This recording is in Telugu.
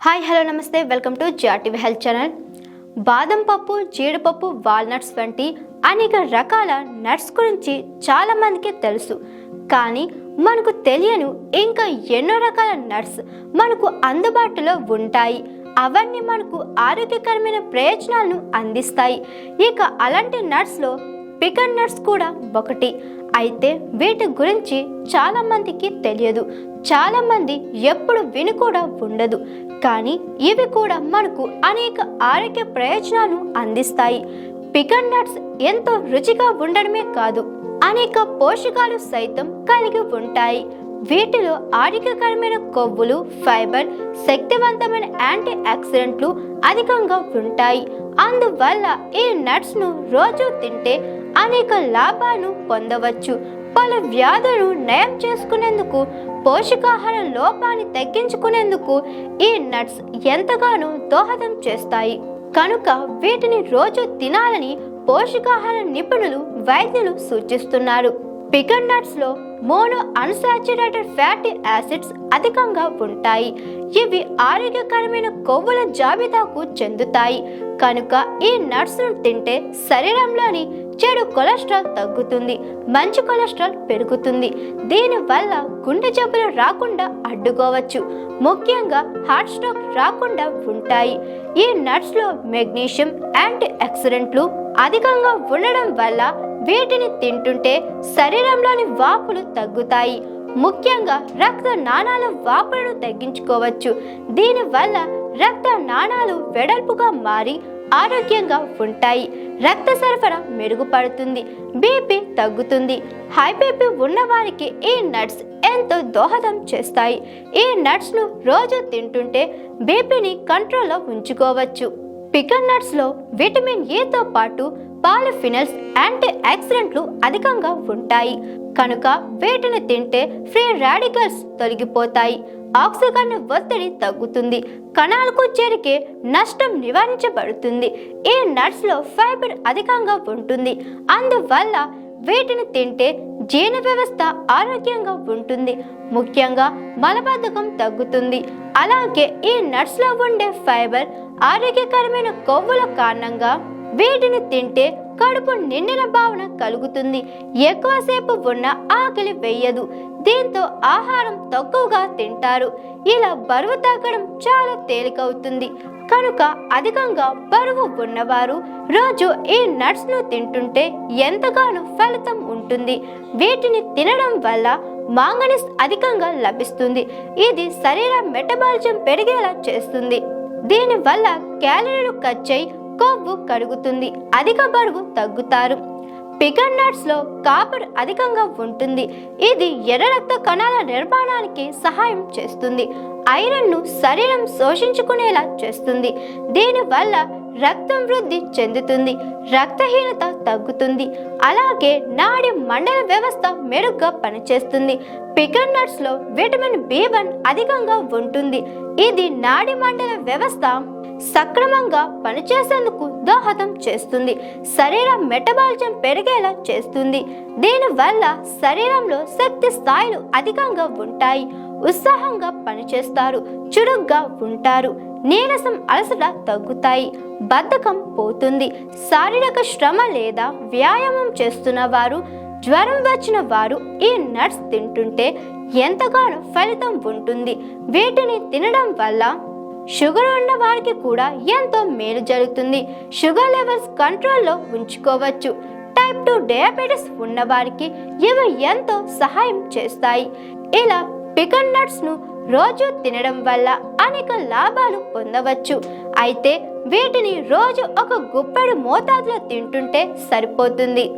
హాయ్ హలో నమస్తే. వెల్కమ్ టు జాటివ్ హెల్త్ ఛానల్. బాదం పప్పు జీడిపప్పు వాల్నట్స్ వంటి అనేక రకాల నట్స్ గురించి చాలామందికి తెలుసు. కానీ మనకు తెలియను ఇంకా ఎన్నో రకాల నట్స్ మనకు అందుబాటులో ఉంటాయి. అవన్నీ మనకు ఆరోగ్యకరమైన ప్రయోజనాలను అందిస్తాయి. ఇక అలాంటి నట్స్లో పికన్ నట్స్ కూడా ఒకటి. అయితే వీటి గురించి చాలామందికి తెలియదు. చాలామంది ఎప్పుడు విని కూడా ఉండదు. కానీ ఇవి కూడా మనకు అనేక ఆరోగ్య ప్రయోజనాలు అందిస్తాయి. పికన్ నట్స్ ఎంతో రుచిగా ఉండడమే కాదు అనేక పోషకాలు సైతం కలిగి ఉంటాయి. వీటిలో ఆరోగ్యకరమైన కొవ్వులు ఫైబర్ శక్తివంతమైన యాంటీ ఆక్సిడెంట్లు అధికంగా ఉంటాయి. అందువల్ల ఈ నట్స్ను రోజు తింటే అనేక లాభాలు పొందవచ్చు. పలు వ్యాధులను నయం చేసుకునేందుకు పోషకాహార లోపాన్ని తగ్గించుకునేందుకు ఈ నట్స్ ఎంతగానో దోహదం చేస్తాయి. కనుక వీటిని రోజు తినాలని పోషకాహార నిపుణులు వైద్యులు సూచిస్తున్నారు. పికన్ నట్స్లో మోనో అన్సాచురేటెడ్ ఫ్యాటీ యాసిడ్స్ అధికంగా ఉంటాయి. ఇవి ఆరోగ్యకరమైన కొవ్వుల జాబితాకు చెందుతాయి. కనుక ఈ నట్స్ను తింటే శరీరంలోని కొలెస్ట్రాల్ తగ్గుతుంది మంచి కొలెస్ట్రాల్ పెరుగుతుంది. దీనివల్ల గుండె జబ్బులు రాకుండా అడ్డుకోవచ్చు. ముఖ్యంగా హార్ట్ స్ట్రోక్ రాకుండా ఉంటాయి. ఈ నట్స్లో మెగ్నీషియం యాంటీ ఆక్సిడెంట్లు అధికంగా ఉండడం వల్ల వీటిని తింటుంటే శరీరంలోని వాపులు తగ్గుతాయి. ముఖ్యంగా రక్త నాణాల వాపులను తగ్గించుకోవచ్చు. దీనివల్ల రక్త నాణాలు వెడల్పుగా మారి ఆరోగ్యంగా ఉంటాయి. రక్త సరఫరా మెరుగుపడుతుంది బీపీ తగ్గుతుంది. హై బీపీ ఉన్నవారికి ఈ నట్స్ ఎంతో దోహదం చేస్తాయి. ఈ నట్స్ను రోజు తింటుంటే బీపీని కంట్రోల్లో ఉంచుకోవచ్చు. పికన్ నట్స్లో విటమిన్ ఏతో పాటు పాలిఫినల్స్ యాంటీ ఆక్సిడెంట్లు అధికంగా ఉంటాయి. కనుక వీటిని తింటే ఫ్రీ రాడికల్స్ తొలగిపోతాయి. ఆక్సిజన్ ఒత్తిడి తగ్గుతుంది. కణాలకు చేరికే నష్టం నివారించబడుతుంది. ఈ నట్స్లో ఫైబర్ అధికంగా ఉంటుంది. అందువల్ల వీటిని తింటే జీర్ణ వ్యవస్థ ఆరోగ్యంగా ఉంటుంది. ముఖ్యంగా మలబద్ధకం తగ్గుతుంది. అలాగే ఈ నట్స్లో ఉండే ఫైబర్ ఆరోగ్యకరమైన కొవ్వుల కారణంగా వీటిని తింటే కడుపు నిండిన భావన కలుగుతుంది. ఎక్కువసేపు ఉన్న ఆకలి వేయదు. దీంతో ఆహారం తక్కువగా తింటారు. ఇలా బరువు తగ్గడం చాలా తేలికవుతుంది. కనుక అధికంగా బరువు ఉన్నవారు రోజు ఈ నట్స్ను తింటుంటే ఎంతగానో ఫలితం ఉంటుంది. వీటిని తినడం వల్ల మాంగనీస్ అధికంగా లభిస్తుంది. ఇది శరీర మెటబాలిజం పెరిగేలా చేస్తుంది. దీనివల్ల క్యాలరీలు ఖర్చయి కొవ్వు కరుగుతుంది అధిక బరువు తగ్గుతారు. పికన్ నట్స్లో కాపర్ అధికంగా ఉంటుంది. ఇది ఎర్ర రక్త కణాల నిర్మాణానికి సహాయం చేస్తుంది. ఐరన్ను శరీరం శోషించుకునేలా చేస్తుంది. దీనివల్ల రక్తం వృద్ధి చెందుతుంది రక్తహీనత తగ్గుతుంది. అలాగే నాడి మండల వ్యవస్థ మెరుగ్గా పనిచేస్తుంది. పికన్ నట్స్లో విటమిన్ బి వన్ అధికంగా ఉంటుంది. ఇది నాడి మండల వ్యవస్థ సక్రమంగా పనిచేసేందుకు దోహదం చేస్తుంది. శరీర మెటబాలిజం పెరిగేలా చేస్తుంది. దీనివల్ల శరీరంలో శక్తి స్థాయిలు అధికంగా ఉంటాయి. ఉత్సాహంగా పనిచేస్తారు. చురుగ్గా ఉంటారు. నీరసం అలసట తగ్గుతాయి. బద్ధకం పోతుంది. శారీరక శ్రమ లేదా వ్యాయామం చేస్తున్న వారు జ్వరం వచ్చిన వారు ఈ నట్స్ తింటుంటే ఎంతగానో ఫలితం ఉంటుంది. వీటిని తినడం వల్ల షుగర్ ఉన్న వారికి కూడా ఎంతో మేలు జరుగుతుంది. షుగర్ లెవెల్స్ కంట్రోల్లో ఉంచుకోవచ్చు. టైప్ టూ డయాబెటీస్ ఉన్న వారికి ఇవి ఎంతో సహాయం చేస్తాయి. ఇలా పికన్ నట్స్ను రోజు తినడం వల్ల అనేక లాభాలు పొందవచ్చు. అయితే వీటిని రోజు ఒక గుప్పెడు మోతాదులో తింటుంటే సరిపోతుంది.